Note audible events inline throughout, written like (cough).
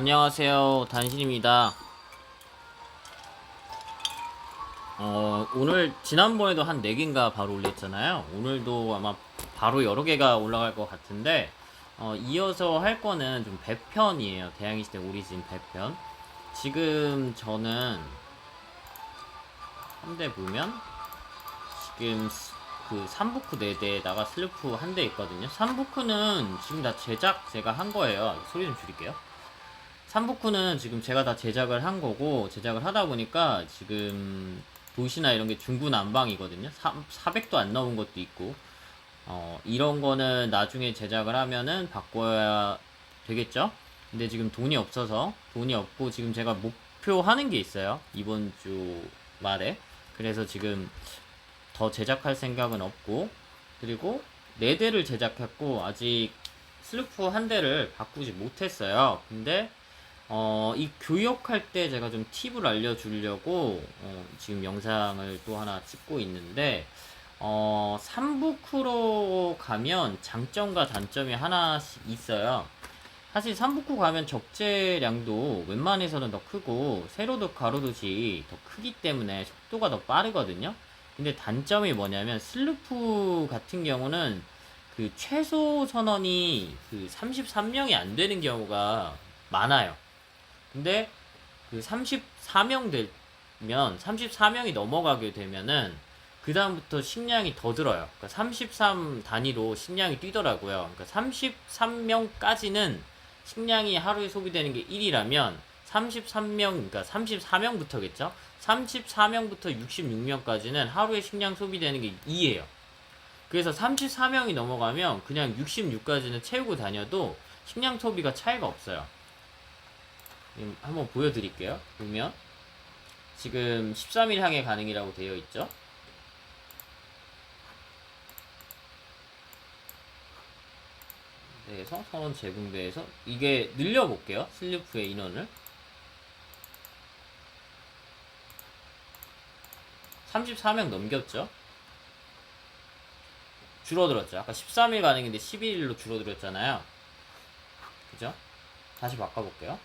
안녕하세요. 단신입니다. 어, 오늘 지난번에도 한 4개인가 바로 올렸잖아요. 오늘도 아마 바로 여러 개가 올라갈 것 같은데 어, 이어서 할 거는 좀 배편이에요. 대항해 시대 오리진 배편. 지금 저는 한대 보면 지금 스- 그 3부크 4대에다가 슬루프 한 대 있거든요. 3부크는 지금 다 제작 제가 한 거예요. 소리 좀 줄일게요. 3부크는 지금 제가 다 제작을 한 거고 제작을 하다 보니까 지금 도시나 이런 게 중구난방이거든요. 400도 안 넘은 것도 있고 어, 이런 거는 나중에 제작을 하면은 바꿔야 되겠죠? 근데 지금 돈이 없어서 돈이 없고 지금 제가 목표하는 게 있어요. 이번 주 말에. 그래서 지금 더 제작할 생각은 없고 그리고 네 대를 제작했고 아직 슬루프 한 대를 바꾸지 못했어요. 근데 어, 이 교역할 때 제가 좀 팁을 알려주려고 어, 지금 영상을 또 하나 찍고 있는데 어, 3부크로 가면 장점과 단점이 하나씩 있어요. 사실 3부크 가면 적재량도 웬만해서는 더 크고 세로도 가로도시 더 크기 때문에 속도가 더 빠르거든요. 근데 단점이 뭐냐면 슬루프 같은 경우는 그 최소 선언이 그 33명이 안 되는 경우가 많아요. 근데 그 34명 되면 34명이 넘어가게 되면은 그 다음부터 식량이 더 들어요. 그러니까 33 단위로 식량이 뛰더라고요. 그러니까 33명까지는 식량이 하루에 소비되는 게 1이라면 33명, 그러니까 34명부터겠죠? 34명부터 66명까지는 하루에 식량 소비되는 게 2예요. 그래서 34명이 넘어가면 그냥 66까지는 채우고 다녀도 식량 소비가 차이가 없어요. 음, 한번 보여드릴게요. 보면 지금 13일 향해 가능이라고 되어 있죠. 그래서 선원 재분배해서 이게 늘려볼게요. 슬리프의 인원을 34명 넘겼죠. 줄어들었죠. 아까 13일 가능인데 11일로 줄어들었잖아요. 그죠? 다시 바꿔볼게요.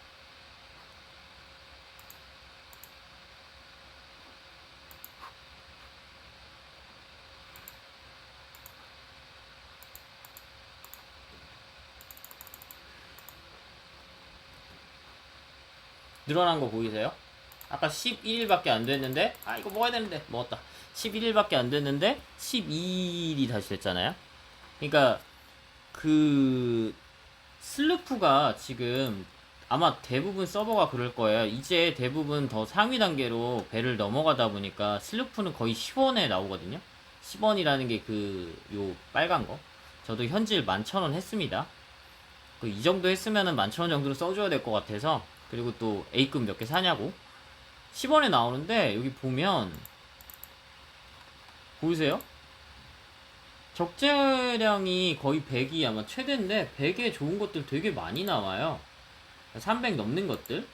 늘어난 거 보이세요? 아까 11일밖에 안 됐는데 아 이거 먹어야 되는데. 먹었다. 11일밖에 안 됐는데 12일이 다시 됐잖아요? 그러니까 그 슬루프가 지금 아마 대부분 서버가 그럴 거예요. 이제 대부분 더 상위 단계로 배를 넘어가다 보니까 슬루프는 거의 10원에 나오거든요. 10원이라는 게 그 요 빨간 거. 저도 현질 11,000원 했습니다. 그 이 정도 했으면은 11,000원 정도는 써줘야 될 것 같아서 그리고 또 A급 몇 개 사냐고? 10원에 나오는데 여기 보면 보이세요? 적재량이 거의 100이 아마 최대인데 100에 좋은 것들 되게 많이 나와요. 300 넘는 것들.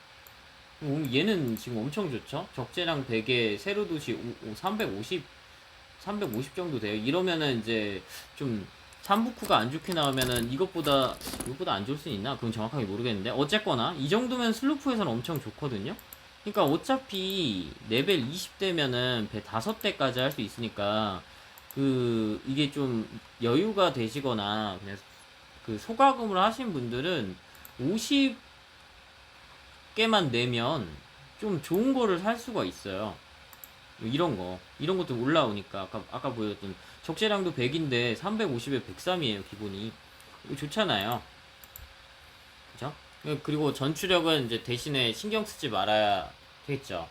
음, 얘는 지금 엄청 좋죠? 적재량 100에 세로도시 350 350 정도 돼요. 이러면은 이제 좀 3부쿠가 안 좋게 나오면은 이것보다 이것보다 안 좋을 수 있나? 그건 정확하게 모르겠는데 어쨌거나 이 정도면 슬루프에서는 엄청 좋거든요. 그러니까 어차피 레벨 20대면은 배 5대까지 할 수 있으니까 그 이게 좀 여유가 되시거나 그냥 그 소가금을 하신 분들은 50개만 내면 좀 좋은 거를 살 수가 있어요. 이런 거 이런 것도 올라오니까 아까 아까 보여줬던 적재량도 100인데 350에 103이에요 기본이. 좋잖아요. 그죠? 그리고 전투력은 이제 대신에 신경 쓰지 말아야 되겠죠.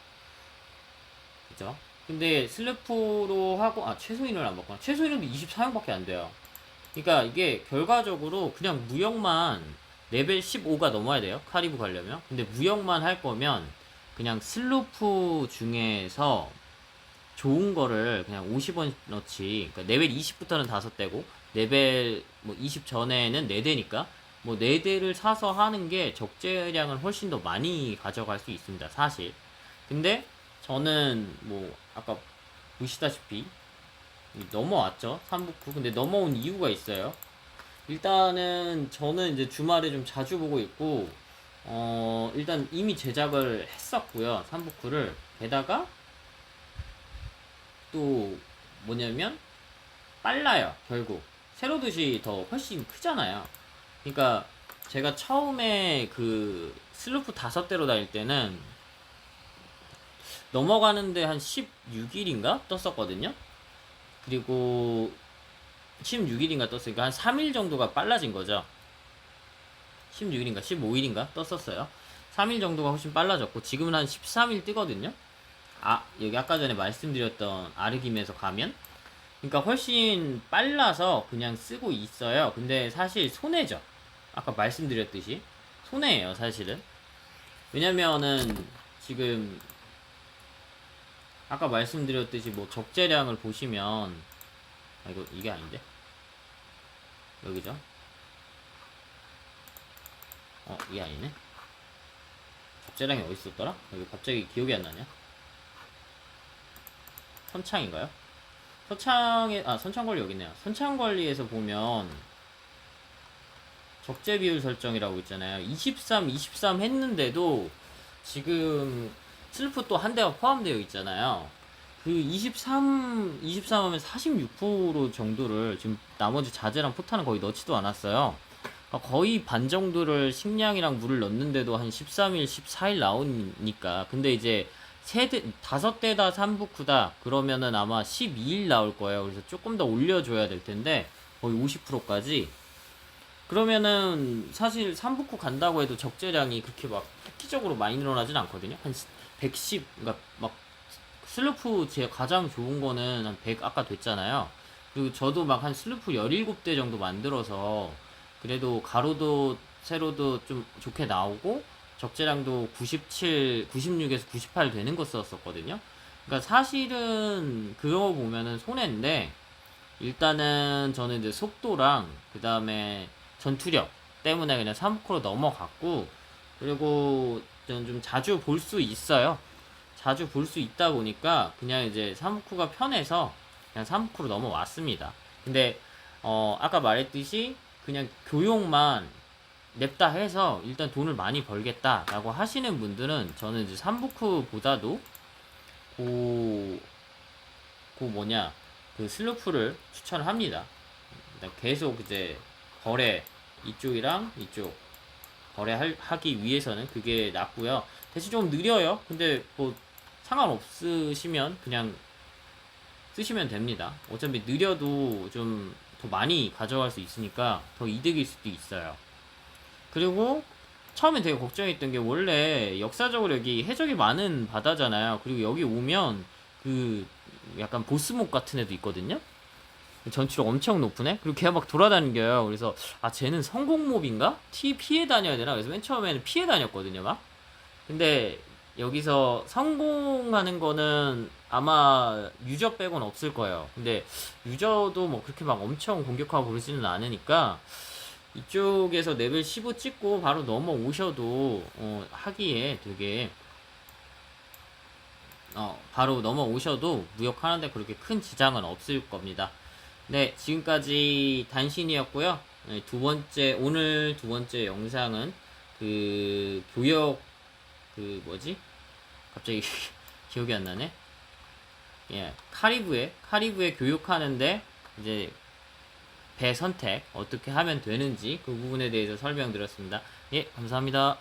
그죠? 근데 슬래프로 하고 아 최소 인원을 안 바꾸나 최소 인원도 24명밖에 안 돼요. 그러니까 이게 결과적으로 그냥 무역만 레벨 15가 넘어야 돼요 카리브 가려면. 근데 무역만 할 거면 그냥 슬루프 중에서 좋은 거를 그냥 50원 넣지. 그러니까 레벨 20부터는 5대고 레벨 뭐 20 전에는 4대니까 뭐 4대를 사서 하는 게 적재량을 훨씬 더 많이 가져갈 수 있습니다. 사실. 근데 저는 뭐 아까 보시다시피 넘어왔죠. 3부쿠. 근데 넘어온 이유가 있어요. 일단은 저는 이제 주말에 좀 자주 보고 있고 어, 일단 이미 제작을 했었고요. 삼부쿠를. 게다가 또 뭐냐면 빨라요. 결국 세로듯이 더 훨씬 크잖아요. 그러니까 제가 처음에 그 슬루프 다섯 대로 다닐 때는 넘어가는데 한 16일인가 떴었거든요. 그리고 16일인가 떴으니까 한 3일 정도가 빨라진 거죠. 16일인가 15일인가 떴었어요. 3일 정도가 훨씬 빨라졌고 지금은 한 13일 뜨거든요. 아 여기 아까 전에 말씀드렸던 아르김에서 가면 그러니까 훨씬 빨라서 그냥 쓰고 있어요. 근데 사실 손해죠. 아까 말씀드렸듯이 손해예요, 사실은. 왜냐면은 지금 아까 말씀드렸듯이 뭐 적재량을 보시면 아 이거 이게 아닌데 여기죠. 어 이게 아니네. 적재량이 어디 있었더라? 여기 갑자기 기억이 안 나냐? 선창인가요? 선창에 아 선창관리 여기 있네요. 선창관리에서 보면 적재 비율 설정이라고 있잖아요. 23, 23 했는데도 지금 슬프 또 한 대가 포함되어 있잖아요. 그 23, 23 하면 46% 정도를 지금 나머지 자재랑 포탄은 거의 넣지도 않았어요. 그러니까 거의 반 정도를 식량이랑 물을 넣는데도 한 13일, 14일 나오니까. 근데 이제 세 대, 다섯 대다 삼부쿠다 그러면은 아마 12일 나올 거예요. 그래서 조금 더 올려줘야 될 텐데 거의 50%까지. 그러면은 사실 삼부쿠 간다고 해도 적재량이 그렇게 막 획기적으로 많이 늘어나진 않거든요. 한 110, 그러니까 막 슬루프 제 가장 좋은 거는 한 100 아까 됐잖아요. 그리고 저도 막 한 슬루프 17대 정도 만들어서 그래도 가로도 세로도 좀 좋게 나오고 적재량도 97, 96에서 98 되는 거 썼었거든요. 그러니까 사실은 그거 보면은 손해인데 일단은 저는 이제 속도랑 그 다음에 전투력 때문에 그냥 3코로 넘어갔고 그리고 저는 좀 자주 볼 수 있어요. 자주 볼 수 있다 보니까 그냥 이제 3쿠가 편해서 그냥 3쿠로 넘어왔습니다. 근데 어 아까 말했듯이 그냥 교육만 냅다 해서 일단 돈을 많이 벌겠다라고 하시는 분들은 저는 이제 3부크보다도 그, 그 뭐냐 그 슬루프를 추천을 합니다. 계속 이제 거래 이쪽이랑 이쪽 거래하기 위해서는 그게 낫고요. 대신 좀 느려요. 근데 뭐 상관없으시면 그냥 쓰시면 됩니다. 어차피 느려도 좀 더 많이 가져갈 수 있으니까 더 이득일 수도 있어요. 그리고 처음에 되게 걱정했던 게 원래 역사적으로 여기 해적이 많은 바다잖아요. 그리고 여기 오면 그 약간 보스목 같은 애도 있거든요. 전투력 엄청 높으네? 그리고 걔가 막 돌아다녀요. 그래서, 아, 쟤는 성공몹인가? 티 피해 다녀야 되나? 그래서 맨 처음에는 피해 다녔거든요, 막. 근데, 여기서 성공하는 거는 아마 유저 빼곤 없을 거예요. 근데, 유저도 뭐 그렇게 막 엄청 공격하고 그러지는 않으니까, 이쪽에서 레벨 15 찍고 바로 넘어오셔도, 어, 하기에 되게, 어, 바로 넘어오셔도 무역하는데 그렇게 큰 지장은 없을 겁니다. 네, 지금까지 단신이었고요. 네, 두 번째, 오늘 두 번째 영상은 그 교역, 그 뭐지? 갑자기 (laughs) 기억이 안 나네? 예, 카리브에, 카리브에 교육하는데 이제 배 선택 어떻게 하면 되는지 그 부분에 대해서 설명드렸습니다. 예, 감사합니다.